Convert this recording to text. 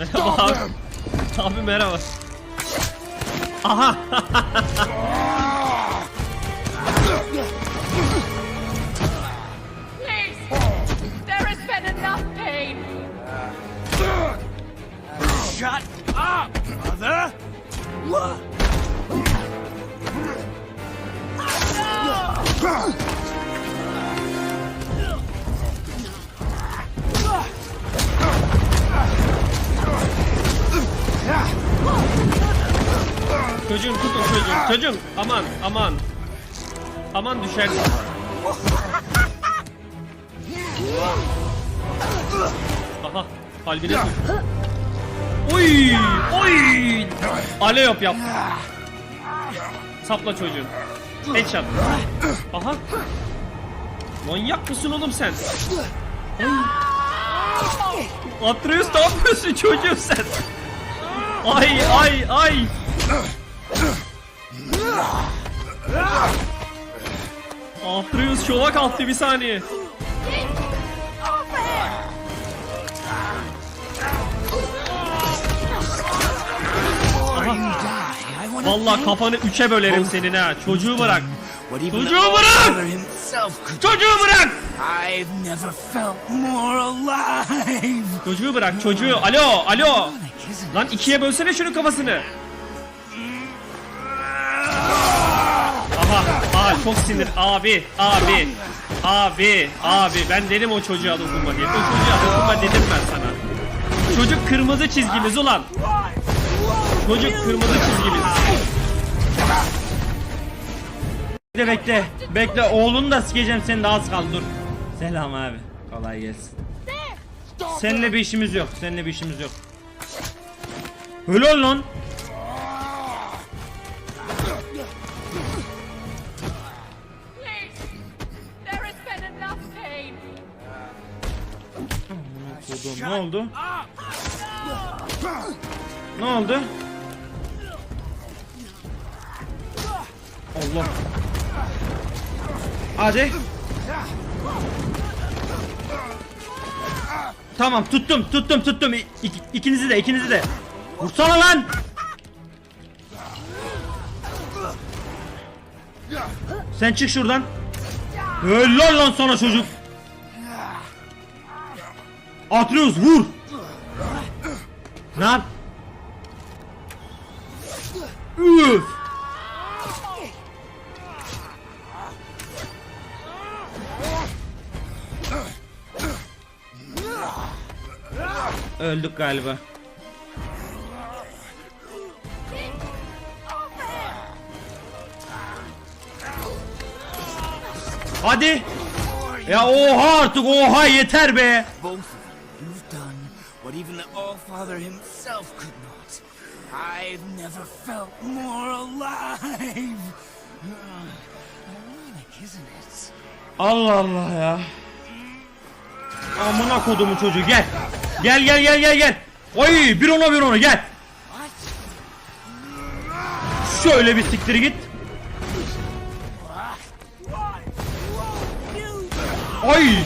Merhaba abi. Abi merhaba. Aha. Please! There has been enough pain! Shut up, mother! Çocuğum tutun çocuğum. Çocuğum aman aman. Aman düşersin. Aha kalbine tut. Oy oy. Aleop yap. Sapla çocuğum. Headshot. Aha. Manyak mısın oğlum sen? Atreus ne yapıyorsun çocuğum sen? Ay ay ay. Atreus şova kalktı bir saniye. Vallahi kafanı üçe bölerim senin ha. Çocuğu bırak. Çocuğu bırak! Çocuğu bırak. Çocuğu bırak çocuğu. Alo alo. Lan ikiye bölsene şunun kafasını. Çok sinir. Abi, abi, abi, abi. Ben dedim o çocuğa dokunma diye. O çocuğa dokunma dedim ben sana. Çocuk kırmızı çizgimiz ulan. Çocuk kırmızı çizgimiz. Bekle bekle. Bekle oğlunu da sikeceğim seni de az kaldı dur. Selam abi. Kolay gelsin. Seninle bir işimiz yok. Seninle bir işimiz yok. Helal lan. Kodum, Ne oldu? Ne oldu? Allah. Hadi. Tamam tuttum tuttum tuttum İ- ik- ikinizi de ikinizi de. Vursana lan. Sen çık şuradan. Helal lan sana çocuk. Atreus vur. Ne yap? Üf. Öldük galiba. Hadi. Ya oha artık oha yeter be. What even the All-Father himself could not. I've never felt more alive. Ironic, isn't it? Allah Allah ya. Amına kodumu çocuğu gel. Gel gel gel gel gel. Oy bir ona bir ona gel. Şöyle bir siktir git. Ay